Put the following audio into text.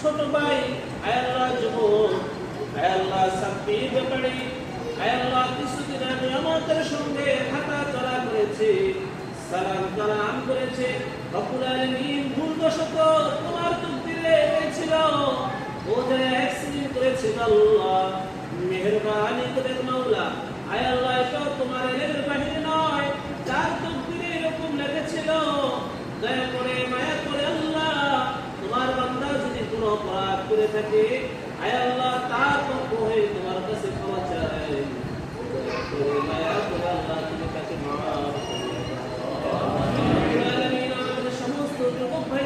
ছোট ভাই আয় আল্লাহ যুবক আয় আল্লাহ সাব্বির ব্যাপারে আয় আল্লাহ সালাম কালাম করেছে রব্বুল আলামিন আল্লাহ মেহরবানি করে মাওলা আয় আল্লাহ এসব তোমার এলের বাহিরে নয় যার তকদিরে এরকম লেগেছিল দয়া করে মায়া করে আল্লাহ তোমার বান্দা যদি কোনো অপরাধ করে থাকে আয় আল্লাহ তার পক্ষ হয়ে তোমার কাছে ক্ষমা চায় মায়া করে আল্লাহ তুমি কাছে সমস্ত যুবক ভাই